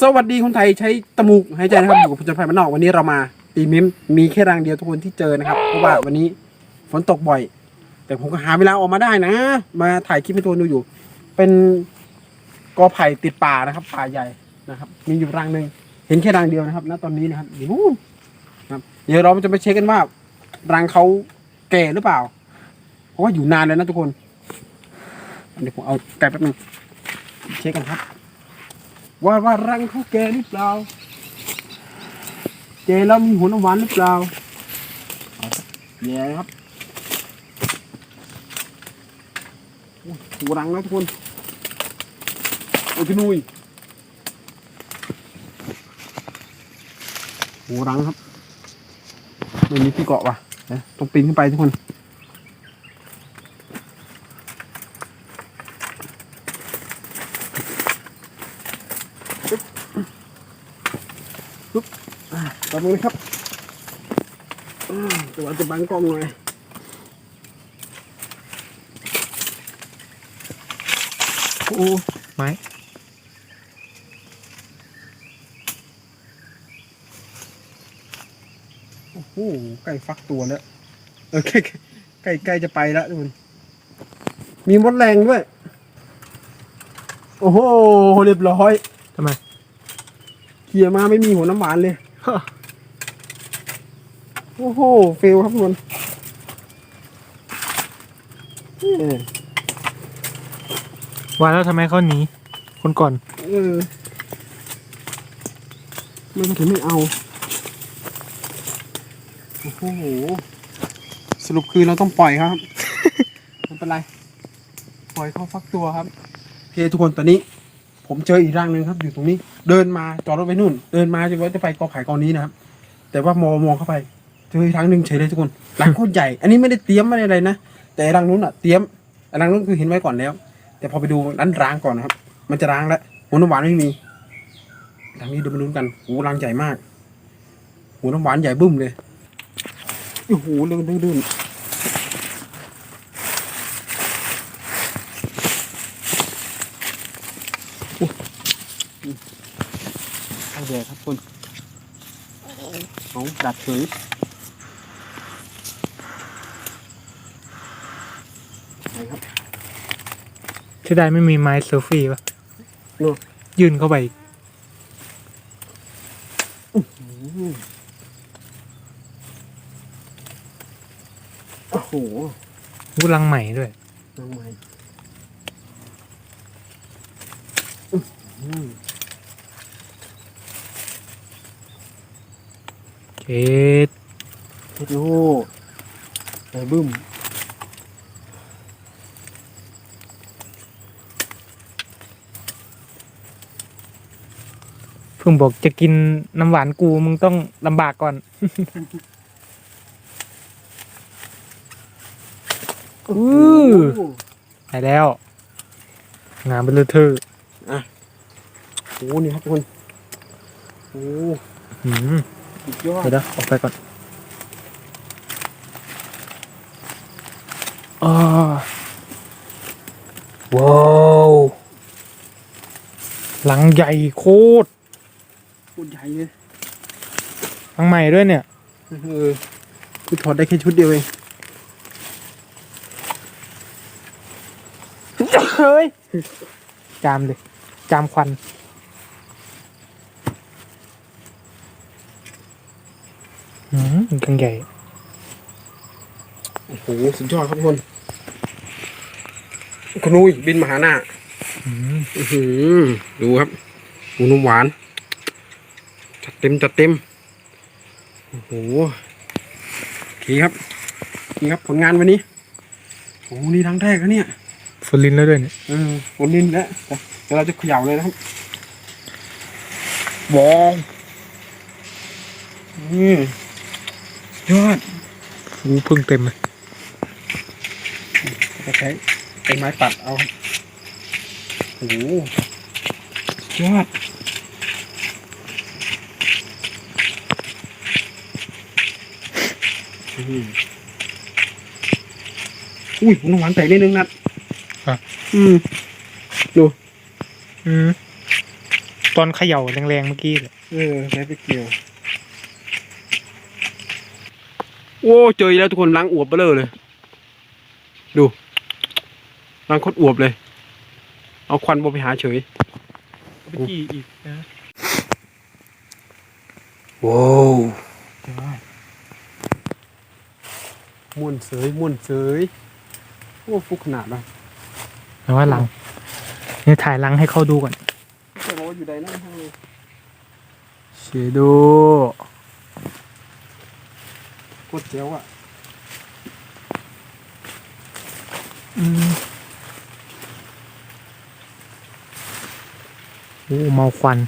สวัสดีคนไทยใช้ตะมูกหายใจนะครับอยู่กับผจญภัยมานนอกวันนี้เรามาตีมิมมีแค่รังเดียวทุกคนที่เจอนะครับ เพราะว่าวันนี้ฝนตกบ่อย แต่ผมก็หาเวลาออกมาได้นะ มาถ่ายคลิปให้ทุกคนดูอยู่ เป็นกอไผ่ติดป่านะครับป่าใหญ่นะครับ มีอยู่รังหนึ่งเห็นแค่รังเดียวนะครับ ณตอนนี้นะครับอยู่นู่นนะครับ เดี๋ยวเราจะไปเช็คกันว่า รังเขาแก่หรือเปล่า เพราะว่าอยู่นานแล้วนะทุกคนเดี๋ยวผมเอาไก่แป๊บนึงเช็คกันครับ ว่าว่ารังเขาแก่หรือเปล่าแก่แล้วมีหัวน้ำหวานหรือเปล่าเอาครับแย่ครับโหัวรังแล้วทุกคนโอ้ยนุยหัวรังครับไม่มีที่เกาะว่ะต้องปีนขึ้นไปทุกคน อะต่อมือนะครับอืมตัวจะบังกล้องหน่อยโอ้ไม้โอ้โหใกล้ฟักตัวแล้ว เออใกล้ใกล้ใกล้จะไปแล้วทุกคนมีมดแรงด้วย โอ้โห เรียบร้อยทำไม เขี่ยมาไม่มีหัวน้ำหวานเลยฮะ โอ้โหเฟลครับทุกคนเออว่าแล้วทำไมเขาหนีคนก่อน เออไม่ก็ถึงไม่เอา โอ้โห สรุปคือเราต้องปล่อยครับ ไม่เป็นไร ปล่อยเขาฟักตัวครับโอเคทุกคนตอนนี้ ผมเจออีกร่างหนึ่งครับ อยู่ตรงนี้ เดินมาจอดรถไปนู่น เดินมาจะว่าจะไปกอไผ่กอนี้นะครับ แต่ว่ามองมองเข้าไป เจออีกครั้งหนึ่งเฉยเลยทุกคนรังโคตรใหญ่ อันนี้ไม่ได้เตรียมไม่ได้อะไรนะแต่รังนู้นอะเตรียมรังนู้นคือเห็นไว้ก่อนแล้ว แต่พอไปดูร้านร้างก่อนนะครับ มันจะร้างแล้วหัวน้ำหวานไม่มีรังนี้ดูมาลุ้นกันโอ้รังใหญ่มากหัวน้ำหวานใหญ่บึ้มเลยโอ้โหเรื่องดื้นๆโอ้เอาแย่ครับคุณเอาดัดเฉ ยไหนครับที่ได้ไม่มีไม้เซลฟี่ปะเนอะ ยื่นเข้าไปอีกโอ้โหวูลังใหม่ด้วยน้องใหม่อืมเกตโอ้โหใส่บึ้ม พิ่งบอกจะกินน้ำหวานกูมึงต้องลำบากก่อนอือได้แล้ว งานเบลอเทอร์โอ้โหนี่ครับทุกคนโอ้โหหืมสุดยอดเดี๋ยวนะออกไปก่อนอาว้าว หลังใหญ่โคตร โคตรใหญ่เลยหลังใหม่ด้วยเนี่ย เออคือถอดได้แค่ชุดเดียวเอง เฮ้ย จามเลย จามควัน อืมกังใหญ่ โอ้โห สุดยอดครับทุกคนคุณนุ้ยบินมาหาหน้า อืม อื้อหือดูครับหมูนุ่มหวานจัดเต็มจัดเต็ม โอ้โหโอเคครับ นี่ครับผลงานวันนี้ โอ้โหนี่ครั้งแรกแล้วเนี่ยฝนลินแล้วด้วยเนี่ยเออผลนินแล้วเดี๋ยวเราจะเขย่าเลยนะครับวองนี่ยอดวูเพิ่งเต็มเลยจะใช้เป็นไม้ตัดเอาครับโอ้โหยอด อืมอุ้ยน้ำหวานใส่นิดนึงนัดอะอืมดูอืมตอนเขย่าแรงๆเมื่อกี้เลยเออใช้ไปเกี่ยว โอ้ เจออีกแล้วทุกคนล้างอวบเบลอเลย ดูล้างโคตรอวบเลย เอาควันบไปหาเฉยเมื่อกี้อีกนะว้าว ม่วนเสยม่วนเสยโอ้ฟุกขนาดนะแต่ว่าหลังนี่ถ่ายหลังให้เขาดูก่อนจะบอกว่าอยู่ใดนั่นทางเลยเชโดโคตรเจ๋วอะอืมโอ้เมาควัน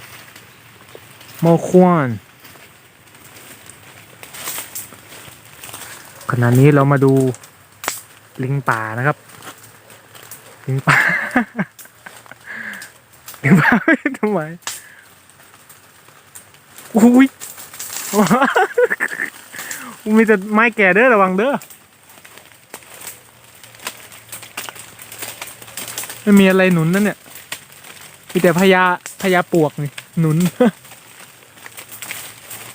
เมาควัน ขณะนี้เรามาดูลิงป่านะครับ ลิงป่า ลิงป่าทำไมอุ้ยมีแต่ไม้แก่เด้อระวังเด้อไม่มีอะไรหนุนนั่นเนี่ยมีแต่พญาพญาปวกนี่หนุน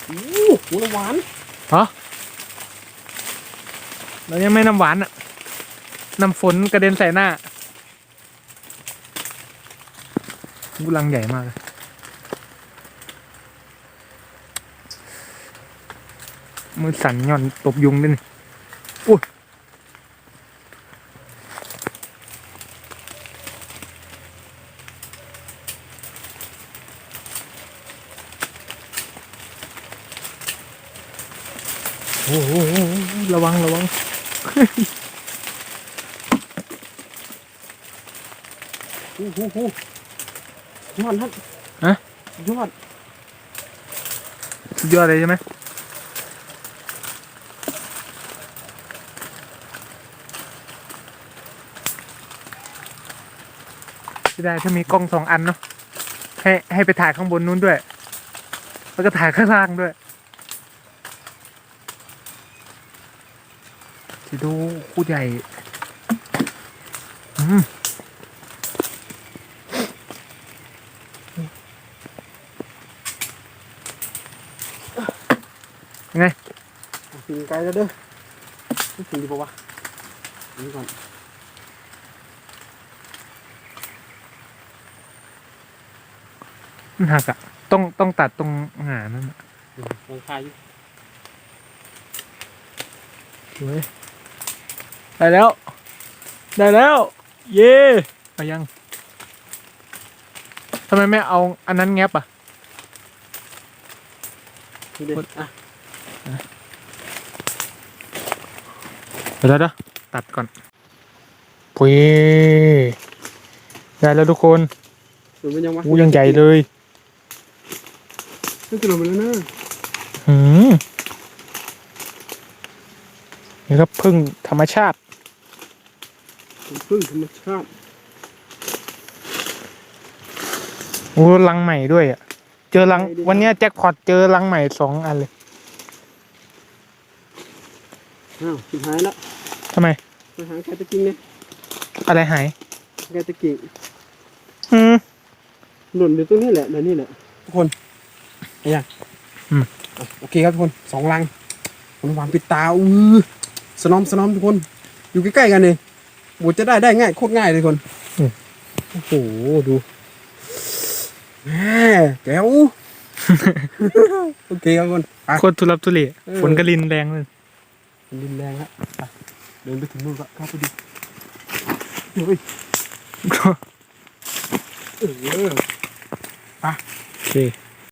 โอ้โหน้ำหวานฮะ แล้วยังไม่น้ำหวานอะน้ำฝนกระเด็นใส่หน้ากุลังใหญ่มากเลยมือสั่นย่อนตบยุงด้วยนี่อุ้ยโอ้โหระวัง ระวัง โอ้โหโอ้ยอดครับฮะ ยอดสุดยอดเลยใช่ไหมได้ถ้ามีกล้องสองอันเนาะให้ให้ไปถ่ายข้างบนนู้นด้วย แล้วก็ถ่ายข้างล่างด้วย จะดูคู่ใหญ่อืมถึงไกลแล้วเด้อไม่ถึงดีปะวะอันนี่ก่อนมันหักอะต้องต้องตัดตรงหานั่นอะอืมลองคายอยู่สวย ได้แล้ว ได้แล้ว เย่ไปยังทำไมไม่เอาอันนั้นแงบอะนี่เด็ดอะเดี๋ยวเดี๋ยวตัดก่อนปุ้ยได้แล้วทุกคนเดี๋ยวมันยังวะอู้ยังใหญ่เลยนี่กิโลไปแล้วนะหืมนี่ครับพึ่งธรรมชาติผม พึ่งธรรมชาติโอ้ลังใหม่ด้วยอะ เจอลังวันเนี้ยแจ็คพอตเจอลังใหม่สองอันเลยอ้าวสุดท้ายละทำไมไปหาแกตะกิ้งเนี่ยอะไรหายแกตะกิ้งอืมหล่นอยู่ตรงนี้แหละเดี๋ยวนี้แหละทุกคนเห็นยังอืม อะโอเคครับทุกคนสองลังคนวางปิดตาอือสนอมสนอมทุกคน อยู่ใกล้ๆกันเลย บวจะได้ได้ง่ายโคตรง่ายเลยทุกคนโอ้โหดูแหมแก้วโอเคครับทุกคนไป โคตรทุลักทุเลเออ ฝนกระลินแรงเลยมันดินแรงครับไปเดินไปถึงนู่นก็เข้าไปดูเฮ้ยเออ โอเค